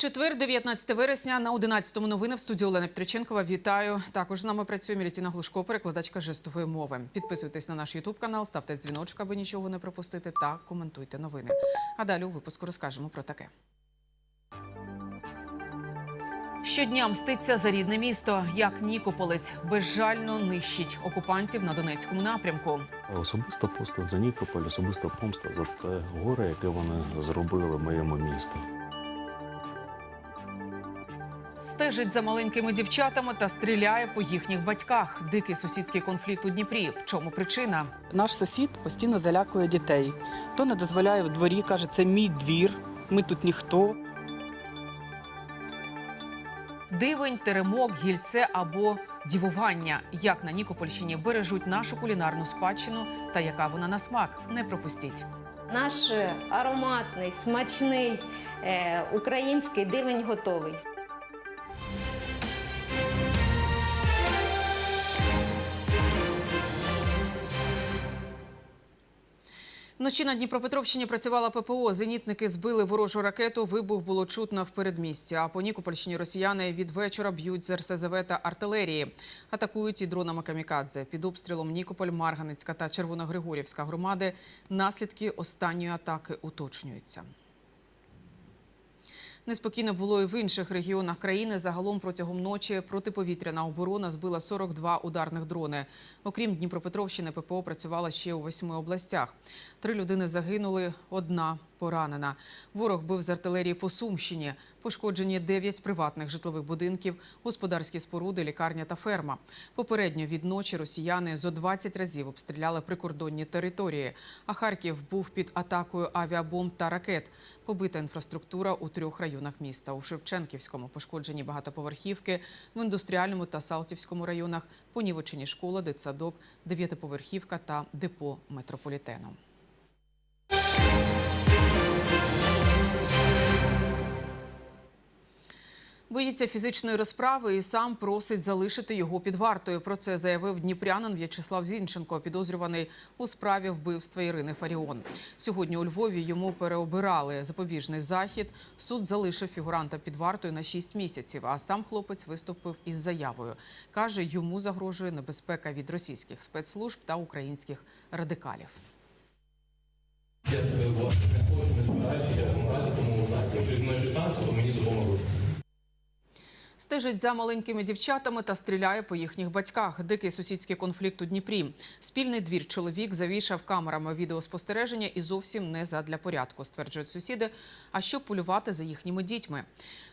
Четвер, 19 вересня, на 11-му новини в студії Олена Петриченкова. Вітаю. Також з нами працює Мілітіна Глушко, перекладачка жестової мови. Підписуйтесь на наш Ютуб канал, ставте дзвіночок, аби нічого не пропустити, та коментуйте новини. А далі у випуску розкажемо про таке. Щодня мститься за рідне місто, як Нікополець безжально нищить окупантів на Донецькому напрямку. Особисто просто за Нікополь, особиста помста за те горе, яке вони зробили моєму місту. Стежить за маленькими дівчатами та стріляє по їхніх батьках. Дикий сусідський конфлікт у Дніпрі. В чому причина? Наш сусід постійно залякує дітей. То не дозволяє в дворі, каже, це мій двір, ми тут ніхто. Дивень, теремок, гільце або дівування. Як на Нікопольщині бережуть нашу кулінарну спадщину та яка вона на смак. Не пропустіть. Наш е, ароматний, смачний е, український дивень готовий. Вночі на Дніпропетровщині працювала ППО. Зенітники збили ворожу ракету. Вибух було чутно в передмісті. А по Нікопольщині росіяни від вечора б'ють з РСЗВ та артилерії. Атакують і дронами камікадзе. Під обстрілом Нікополь, Марганицька та Червоногригорівська громади. Наслідки останньої атаки уточнюються. Неспокійно було і в інших регіонах країни. Загалом протягом ночі протиповітряна оборона збила 42 ударних дрони. Окрім Дніпропетровщини, ППО працювала ще у восьми областях. Три людини загинули, одна поранена. Ворог бив з артилерії по Сумщині. Пошкоджені 9 приватних житлових будинків, господарські споруди, лікарня та ферма. Попередньо від ночі росіяни зо 20 разів обстріляли прикордонні території. А Харків був під атакою авіабомб та ракет. Побита інфраструктура у трьох районах міста. У Шевченківському пошкоджені багатоповерхівки, в індустріальному та Салтівському районах, понівечені школа, дитсадок, дев'ятиповерхівка та депо метрополітену. Боїться фізичної розправи і сам просить залишити його під вартою. Про це заявив дніпрянин В'ячеслав Зінченко, підозрюваний у справі вбивства Ірини Фаріон. Сьогодні у Львові йому переобирали запобіжний захід. Суд залишив фігуранта під вартою на 6 місяців. А сам хлопець виступив із заявою. каже, йому загрожує небезпека від російських спецслужб та українських радикалів. Я себе не хочу, не збираюся, я тому знаєте, якщо то мені допоможуть. Стежить за маленькими дівчатами та стріляє по їхніх батьках. Дикий сусідський конфлікт у Дніпрі. Спільний двір чоловік завішав камерами відеоспостереження і зовсім не задля порядку, стверджують сусіди. А щоб полювати за їхніми дітьми.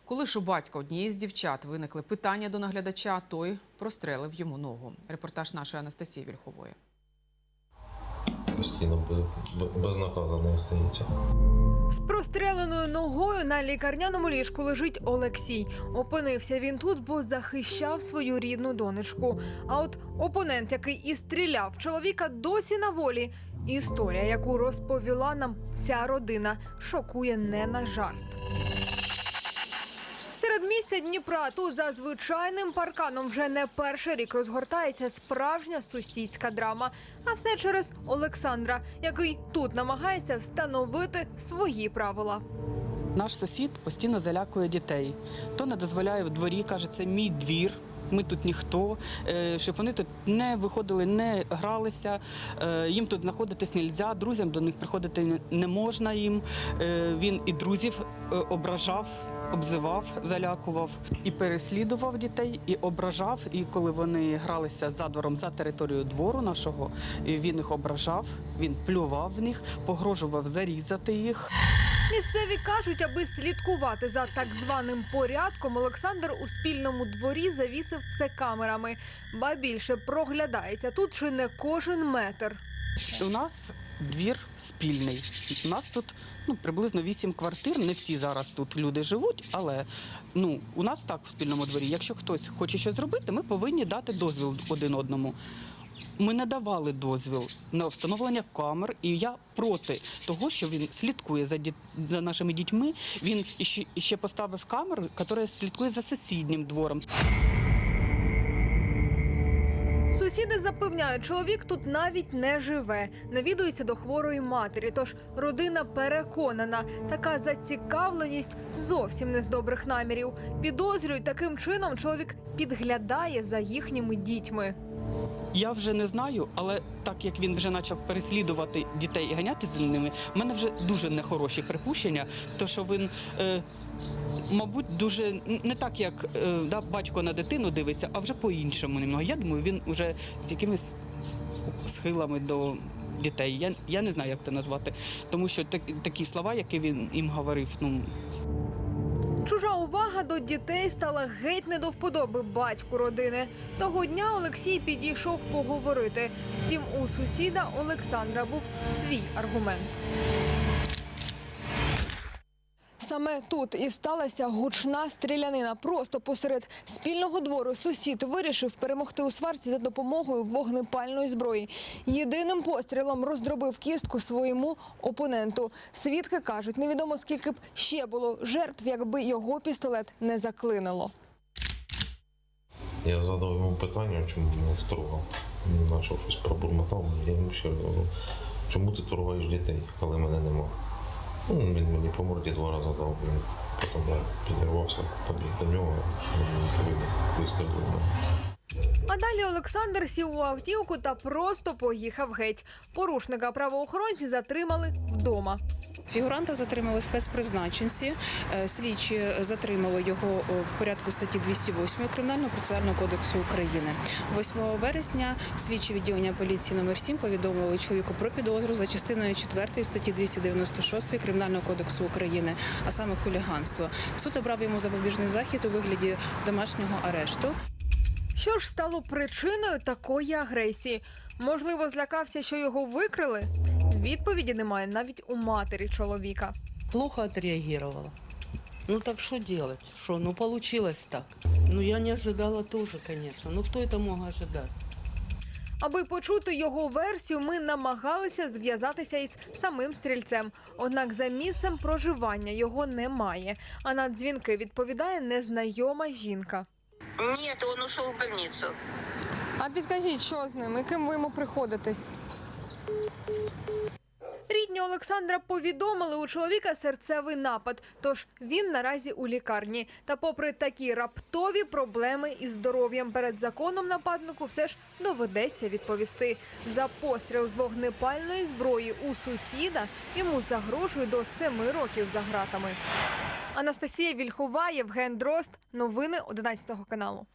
Коли ж у батька однієї з дівчат виникли питання до наглядача, той прострелив йому ногу. Репортаж нашої Анастасії Вільхової. постійно без- безнаказано остається. З простреленою ногою на лікарняному ліжку лежить Олексій. Опинився він тут, бо захищав свою рідну донечку. А от опонент, який і стріляв чоловіка, досі на волі. Історія, яку розповіла нам ця родина, шокує не на жарт. Серед міста Дніпра тут за звичайним парканом вже не перший рік розгортається справжня сусідська драма. А все через Олександра, який тут намагається встановити свої правила. Наш сусід постійно залякує дітей. То не дозволяє в дворі, каже, це мій двір. Ми тут ніхто, е, щоб вони тут не виходили, не гралися. е, Їм тут знаходитись не можна, друзям до них приходити не- можна їм. Е, Він і друзів ображав, обзивав, залякував і переслідував дітей, і ображав. І коли вони гралися за двором за територією двору нашого, він їх ображав, він плював в них, погрожував зарізати їх. Місцеві кажуть, аби слідкувати за так званим порядком, Олександр у спільному дворі завісив все камерами. Ба більше проглядається тут чи не кожен метр. У нас двір спільний. У нас тут ну, приблизно вісім квартир. Не всі зараз тут люди живуть, але ну, у нас так в спільному дворі. Якщо хтось хоче щось зробити, ми повинні дати дозвіл один одному. Ми не давали дозвіл на встановлення камер, і я проти того, що він слідкує за, діт... за нашими дітьми. Він іще поставив камеру, яка слідкує за сусіднім двором. Сусіди запевняють, чоловік тут навіть не живе, навідується до хворої матері. Тож родина переконана, така зацікавленість зовсім не з добрих намірів. Підозрюють, таким чином чоловік підглядає за їхніми дітьми. Я вже не знаю, але так як він вже почав переслідувати дітей і ганяти за ними, в мене вже дуже нехороші припущення, то що він. Е, Мабуть, дуже не так, як е, да, батько на дитину дивиться, а вже по-іншому немного. Я думаю, він вже з якимись схилами до дітей. Я, я не знаю, як це назвати. Тому що так, такі слова, які він їм говорив, ну Чужа увага до дітей стала геть не до вподоби батьку родини. Того дня Олексій підійшов поговорити. Втім, у сусіда Олександра був свій аргумент. Саме тут і сталася гучна стрілянина. Просто посеред спільного двору сусід вирішив перемогти у сварці за допомогою вогнепальної зброї. Єдиним пострілом роздробив кістку своєму опоненту. Свідки кажуть, невідомо скільки б ще було жертв, якби його пістолет не заклинило. Я задав йому питання, чому мене торгав. Він почав щось пробурмотав. Я йому ще говорю, чому ти торгуєш дітей, коли мене нема. Ну, він мені по морді два рази дав. Він, потім я підірвався, побіг до нього, вистрілив. А далі Олександр сів у автівку та просто поїхав геть. Порушника правоохоронці затримали вдома. Фігуранта затримали спецпризначенці. Е, Слідчі затримали його в порядку статті 208 Кримінального процесуального кодексу України. 8 вересня слідчі відділення поліції номер 7 повідомили чоловіку про підозру за частиною 4 статті 296 Кримінального кодексу України, а саме хуліганство. Суд обрав йому запобіжний захід у вигляді домашнього арешту. Що ж стало причиною такої агресії? Можливо, злякався, що його викрили? Відповіді немає навіть у матері чоловіка. плохо отреагировала. Ну так что делать? Что, ну получилось так. Ну я не ожидала тоже, конечно. Ну кто это мог ожидать? Аби почути його версію, ми намагалися зв'язатися із самим стрільцем. Однак за місцем проживання його немає. А на дзвінки відповідає незнайома жінка. Нет, он ушел в больницу. А підкажіть, що з ним? Яким ви йому приходитесь? Рідні Олександра повідомили у чоловіка серцевий напад, тож він наразі у лікарні. Та, попри такі раптові проблеми із здоров'ям перед законом нападнику, все ж доведеться відповісти. За постріл з вогнепальної зброї у сусіда йому загрожує до семи років за ґратами. Анастасія Вільхова, Євген Дрозд. Новини 11 каналу.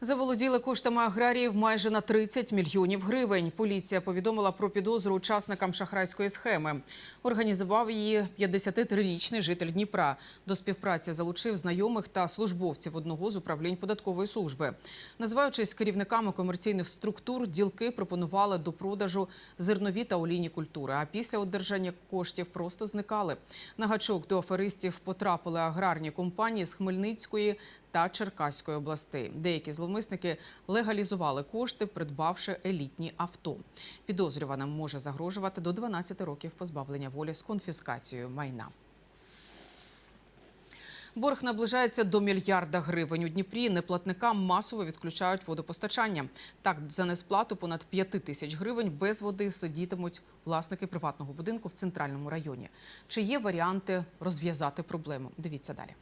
Заволоділи коштами аграріїв майже на 30 мільйонів гривень. Поліція повідомила про підозру учасникам шахрайської схеми. Організував її 53-річний житель Дніпра. До співпраці залучив знайомих та службовців одного з управлінь податкової служби. Називаючись керівниками комерційних структур, ділки пропонували до продажу зернові та олійні культури. А після одержання коштів просто зникали. На гачок до аферистів потрапили аграрні компанії з Хмельницької та Черкаської областей. Деякі зловмисники легалізували кошти, придбавши елітні авто. Підозрюваним може загрожувати до 12 років позбавлення волі з конфіскацією майна. Борг наближається до мільярда гривень. У Дніпрі неплатникам масово відключають водопостачання. Так, за несплату понад 5 тисяч гривень без води сидітимуть власники приватного будинку в центральному районі. Чи є варіанти розв'язати проблему? Дивіться далі.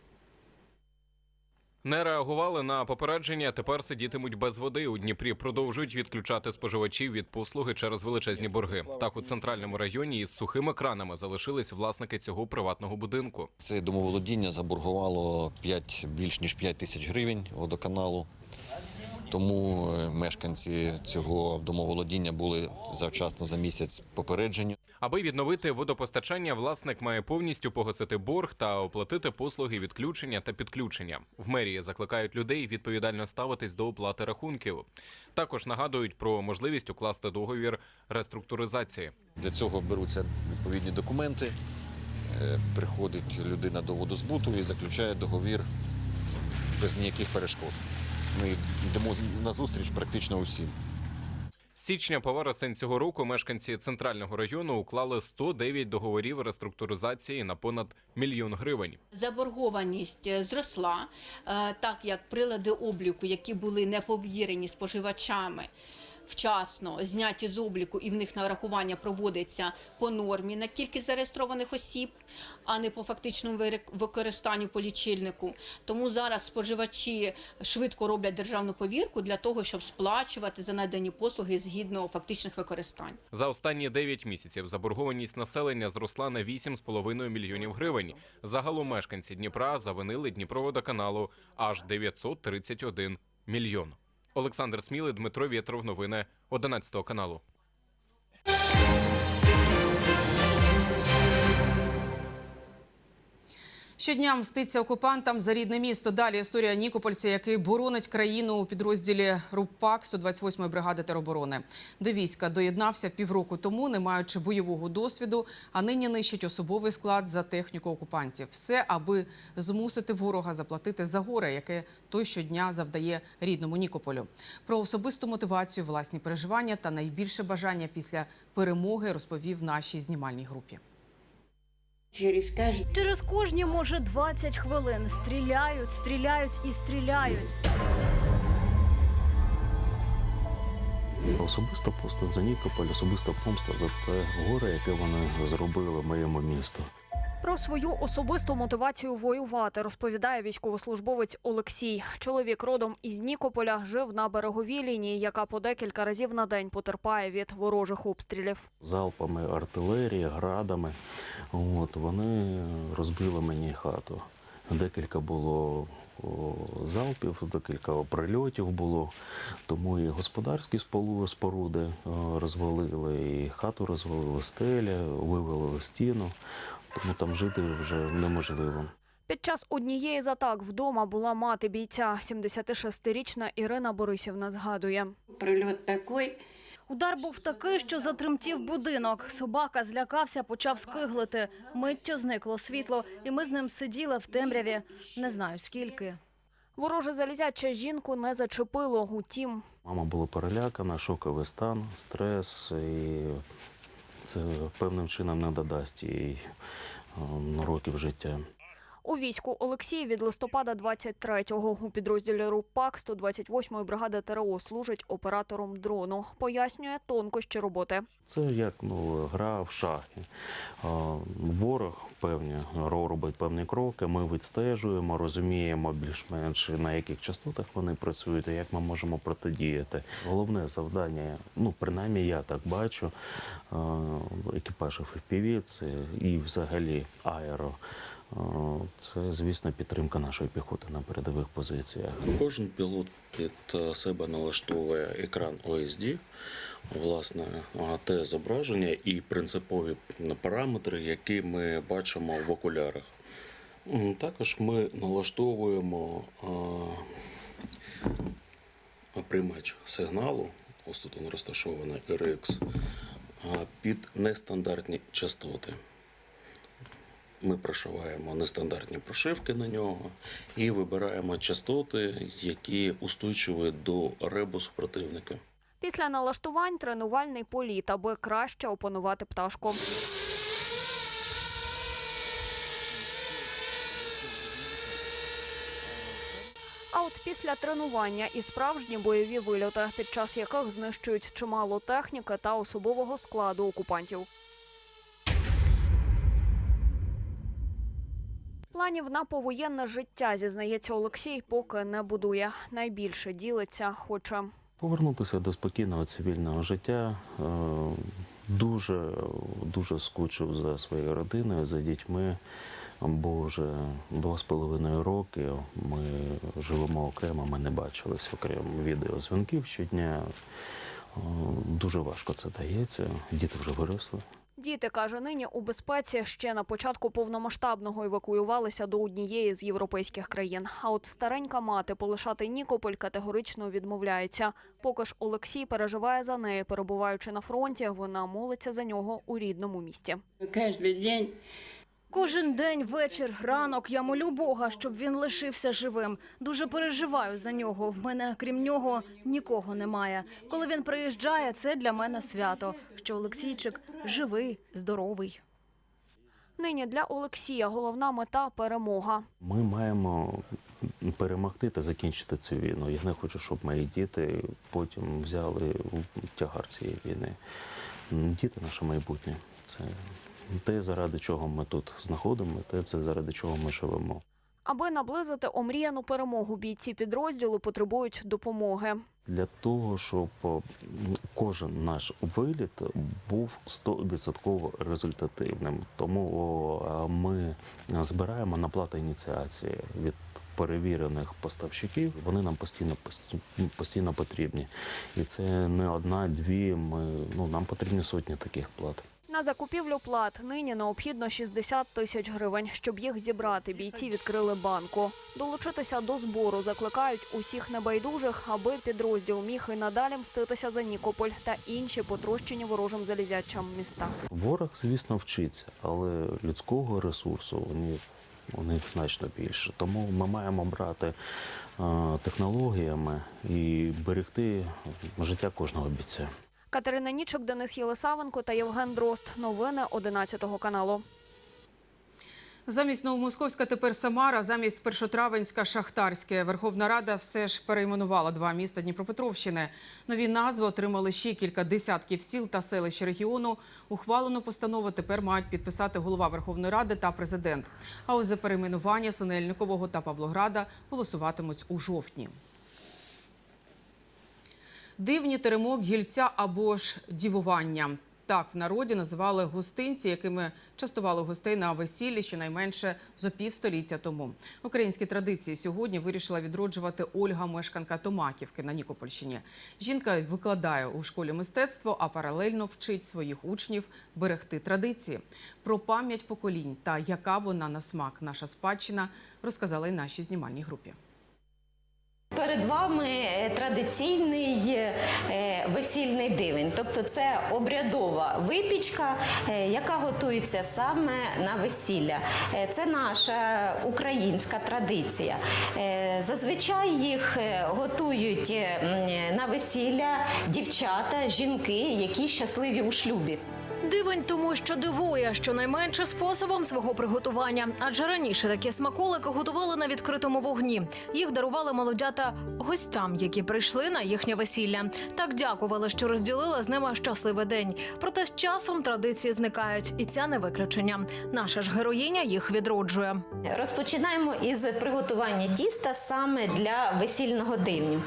Не реагували на попередження. Тепер сидітимуть без води. У Дніпрі продовжують відключати споживачів від послуги через величезні борги. Так у центральному районі із сухими кранами залишились власники цього приватного будинку. Це домоволодіння заборгувало 5, більш ніж 5 тисяч гривень водоканалу. Тому е, мешканці цього домоволодіння були завчасно за місяць попереджені. Аби відновити водопостачання, власник має повністю погасити борг та оплатити послуги відключення та підключення. В мерії закликають людей відповідально ставитись до оплати рахунків. Також нагадують про можливість укласти договір реструктуризації. Для цього беруться відповідні документи. е, Приходить людина до водозбуту і заключає договір без ніяких перешкод. Ми йдемо на зустріч практично усім. Січня по вересень цього року мешканці центрального району уклали 109 договорів реструктуризації на понад мільйон гривень. Заборгованість е, зросла, е, так як прилади обліку, які були не повірені споживачами, вчасно зняті з обліку і в них нарахування проводиться по нормі на кількість зареєстрованих осіб, а не по фактичному використанню по лічильнику. Тому зараз споживачі швидко роблять державну повірку для того, щоб сплачувати за надані послуги згідно фактичних використань. За останні 9 місяців заборгованість населення зросла на 8,5 мільйонів гривень. Загалом мешканці Дніпра завинили Дніпроводоканалу аж 931 мільйон. Олександр Сміли, Дмитро Вєтров. Новини 11 каналу. Щодня мститься окупантам за рідне місто. Далі історія Нікопольця, який боронить країну у підрозділі РУПАК 128-ї бригади тероборони. До війська доєднався півроку тому, не маючи бойового досвіду, а нині нищить особовий склад за техніку окупантів. Все, аби змусити ворога заплатити за горе, яке той щодня завдає рідному Нікополю. Про особисту мотивацію, власні переживання та найбільше бажання після перемоги розповів нашій знімальній групі. Через кожні, може, 20 хвилин стріляють, стріляють і стріляють. Особиста поста за Нікополь, особиста помста за те горе, яке вони зробили моєму місту. Про свою особисту мотивацію воювати розповідає військовослужбовець Олексій. Чоловік родом із Нікополя жив на береговій лінії, яка по декілька разів на день потерпає від ворожих обстрілів. Залпами артилерії, градами. От, вони розбили мені хату. Декілька було залпів, декілька прильотів було. Тому і господарські споруди розвалили, і хату розвалили, стеля, вивели стіну. Тому там жити вже неможливо. Під час однієї з атак вдома була мати бійця. 76-річна Ірина Борисівна згадує. Прильот такий. Удар був такий, що затремтів будинок. Собака злякався, почав скиглити. Миттю зникло світло, і ми з ним сиділи в темряві. Не знаю скільки. Вороже залізяче жінку не зачепило. Утім, Мама була перелякана, шоковий стан, стрес, і це певним чином не додасть їй е, років життя. У війську Олексій від листопада 23-го у підрозділі РУПАК 128-ї бригади ТРО служить оператором дрону. Пояснює тонкощі роботи. Це як ну, гра в шахи. Ворог певні ро- робить певні кроки. Ми відстежуємо, розуміємо більш-менш на яких частотах вони працюють, і як ми можемо протидіяти. Головне завдання, ну принаймні я так бачу, е, екіпажів FPV, це і взагалі аеро. Це, звісно, підтримка нашої піхоти на передових позиціях. Кожен пілот під е, себе налаштовує екран OSD, власне, те зображення і принципові параметри, які ми бачимо в окулярах. Також ми налаштовуємо приймач сигналу, ось тут він розташований RX, під нестандартні частоти. Ми прошиваємо нестандартні прошивки на нього і вибираємо частоти, які устойчиві до ребусу противника. Після налаштувань тренувальний політ, аби краще опанувати пташку. А от після тренування і справжні бойові вильоти, під час яких знищують чимало техніки та особового складу окупантів. Планів на повоєнне життя, зізнається Олексій, поки не будує. Найбільше ділиться, хоче Повернутися до спокійного цивільного життя. Е, Дуже, дуже скучив за своєю родиною, за дітьми. Бо вже два з половиною роки ми живемо окремо, ми не бачились окремо відеозвінків щодня. Е, Дуже важко це дається. Діти вже виросли. Діти каже, нині у безпеці ще на початку повномасштабного евакуювалися до однієї з європейських країн. А от старенька мати полишати Нікополь категорично відмовляється. Поки ж Олексій переживає за неї, перебуваючи на фронті, вона молиться за нього у рідному місті. Кожен день Кожен день, вечір, ранок я молю Бога, щоб він лишився живим. Дуже переживаю за нього. В мене крім нього нікого немає. Коли він приїжджає, це для мене свято. Що Олексійчик живий, здоровий. Нині для Олексія головна мета перемога. Ми маємо перемогти та закінчити цю війну. Я не хочу, щоб мої діти потім взяли тягар цієї війни. Діти наше майбутнє. Це те, заради чого ми тут знаходимо, те, це заради чого ми живемо. Аби наблизити омріяну перемогу, бійці підрозділу потребують допомоги. Для того, щоб кожен наш виліт був 100% результативним. Тому ми збираємо на плату ініціації від перевірених поставщиків. Вони нам постійно, постійно потрібні. І це не одна, дві. Ми ну нам потрібні сотні таких плат. На закупівлю плат нині необхідно 60 тисяч гривень. Щоб їх зібрати, бійці відкрили банку. Долучитися до збору закликають усіх небайдужих, аби підрозділ міг і надалі мститися за Нікополь та інші потрощені ворожим залізячам міста. Ворог, звісно, вчиться, але людського ресурсу них, у них значно більше. Тому ми маємо брати е, технологіями і берегти життя кожного бійця. Катерина Нічок, Денис Єлисавенко та Євген Дрозд. Новини 11 каналу. Замість Новомосковська тепер Самара, замість Першотравенська Шахтарське. Верховна Рада все ж перейменувала два міста Дніпропетровщини. Нові назви отримали ще кілька десятків сіл та селищ регіону. Ухвалену постанову тепер мають підписати голова Верховної Ради та президент. А ось за перейменування Синельникового та Павлограда голосуватимуть у жовтні. Дивні теремок, гільця або ж дівування. Так в народі називали гостинці, якими частували гостей на весіллі щонайменше зо півстоліття тому. Українські традиції сьогодні вирішила відроджувати Ольга, мешканка Томаківки на Нікопольщині. Жінка викладає у школі мистецтво, а паралельно вчить своїх учнів берегти традиції. Про пам'ять поколінь та яка вона на смак наша спадщина розказала й нашій знімальній групі. Перед вами е, традиційний е, весільний дивень, тобто це обрядова випічка, е, яка готується саме на весілля. Е, Це наша українська традиція. Е, Зазвичай їх е, готують е, на весілля дівчата, жінки, які щасливі у шлюбі. Дивень тому, що дивує, щонайменше способом свого приготування. Адже раніше такі смаколики готували на відкритому вогні. Їх дарували молодята гостям, які прийшли на їхнє весілля. Так дякували, що розділили з ними щасливий день. Проте з часом традиції зникають, і ця не виключення. Наша ж героїня їх відроджує. Розпочинаємо із приготування тіста саме для весільного дивню.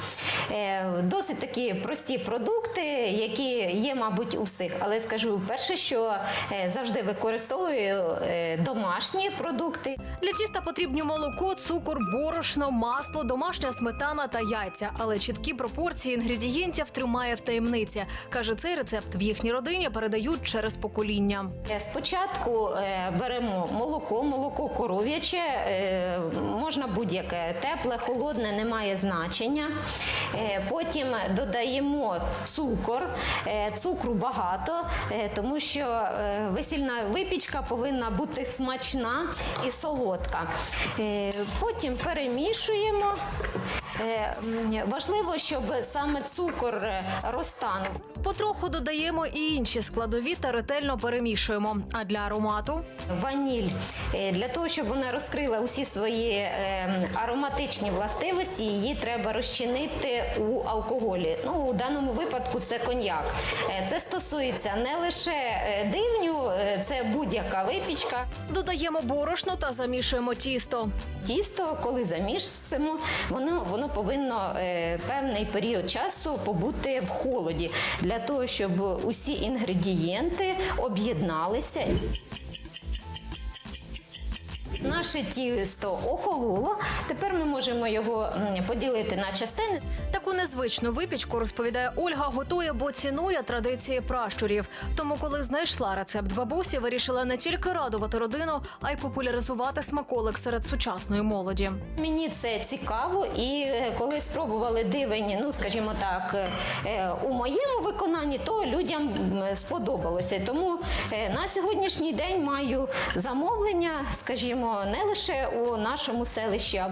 Е, Досить такі прості продукти, які є, мабуть, у всіх. Але скажу перше, що е, завжди використовую е, домашні продукти. Для тіста потрібні молоко, цукор, борошно, масло, домашня сметана та яйця. Але чіткі пропорції інгредієнтів тримає в таємниці. Каже, цей рецепт в їхній родині передають через покоління. Е, Спочатку беремо молоко, молоко коров'яче, можна будь-яке тепле, холодне, не має значення. Потім додаємо цукор, цукру багато, е, тому що е, весільна випічка повинна бути смачна і солодка. Е, Потім перемішуємо. Е, Важливо, щоб саме цукор е, розтанув. Потроху додаємо і інші складові та ретельно перемішуємо. А для аромату Ваніль Е, для того, щоб вона розкрила усі свої ароматичні властивості, її треба розчинити у алкоголі. Ну у даному випадку це коньяк. Це стосується не лише дивню, це будь-яка випічка. додаємо борошно та замішуємо тісто. Тісто, коли замішуємо, воно воно повинно е, певний період часу побути в холоді для того, щоб усі інгредієнти об'єдналися. Наше тісто охололо. Тепер ми можемо його поділити на частини. Таку незвичну випічку, розповідає Ольга, готує, бо цінує традиції пращурів. Тому, коли знайшла рецепт бабусі, вирішила не тільки радувати родину, а й популяризувати смаколик серед сучасної молоді. Мені це цікаво, і е, коли спробували дивень, ну скажімо так, е, у моєму виконанні, то людям сподобалося. Тому е, на сьогоднішній день маю замовлення, скажімо, не лише у нашому селищі,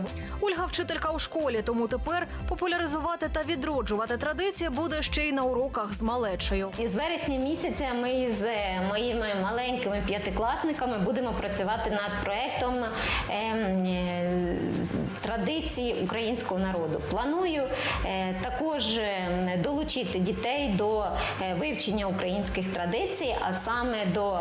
Ольга вчителька у школі, тому тепер популяризувати та відроджувати традиції буде ще й на уроках з малечею. І з вересня місяця ми з е, моїми маленькими п'ятикласниками будемо працювати над проектом ем, е, традиції українського народу. Планую е, також долучити дітей до вивчення українських традицій, а саме до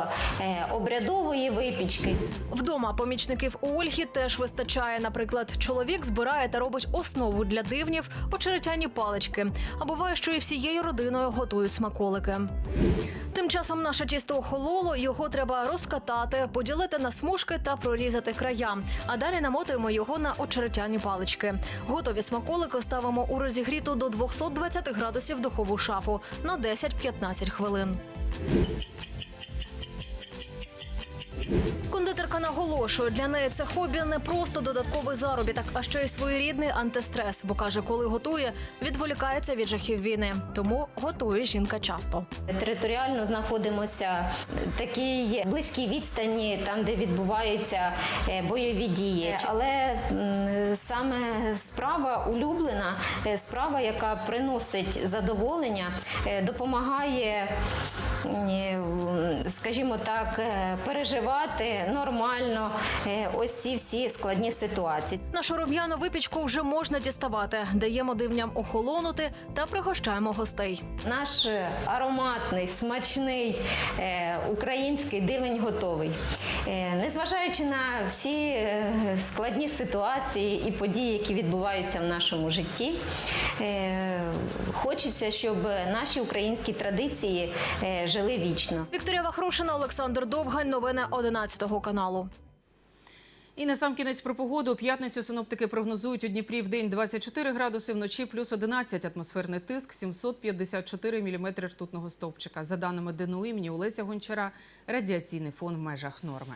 обрядової випічки. Вдома помічників у Ольги теж вистачає. Наприклад, чоловік збирає та робить основу для дивнів очеретяні палички. А буває, що і всією родиною готують смаколики. Тим часом наше тісто охололо, його треба розкатати, поділити на смужки та прорізати края. А далі намотуємо його на очеретяні палички. Готові смаколики ставимо у розігріту до 220 градусів духову шафу на 10-15 хвилин. Кондитерка наголошує, для неї це хобі не просто додатковий заробіток, а ще й своєрідний антистрес. Бо каже, коли готує, відволікається від жахів війни. Тому готує жінка часто. Територіально знаходимося в такій близькій відстані, там де відбуваються е, бойові дії. Але саме справа улюблена, е, справа, яка приносить задоволення, е, допомагає, е, скажімо так, е, переживати нормально е, ось ці всі складні ситуації. Нашу рум'яну випічку вже можна діставати. Даємо дивням охолонути та пригощаємо гостей. Наш е, ароматний, смачний український дивень готовий. Незважаючи на всі складні ситуації і події, які відбуваються в нашому житті, хочеться, щоб наші українські традиції жили вічно. Вікторія Вахрушина, Олександр Довгань. Новини 11 каналу. І на сам кінець про погоду. У п'ятницю синоптики прогнозують у Дніпрі в день 24 градуси, вночі плюс 11. Атмосферний тиск 754 міліметри ртутного стовпчика. За даними ДНУ імені Олеся Гончара, радіаційний фон в межах норми.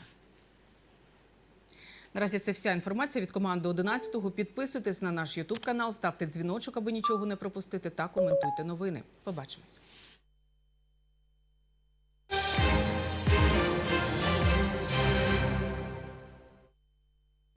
Наразі це вся інформація від команди 11-го. Підписуйтесь на наш Ютуб канал, ставте дзвіночок, аби нічого не пропустити, та коментуйте новини. Побачимось.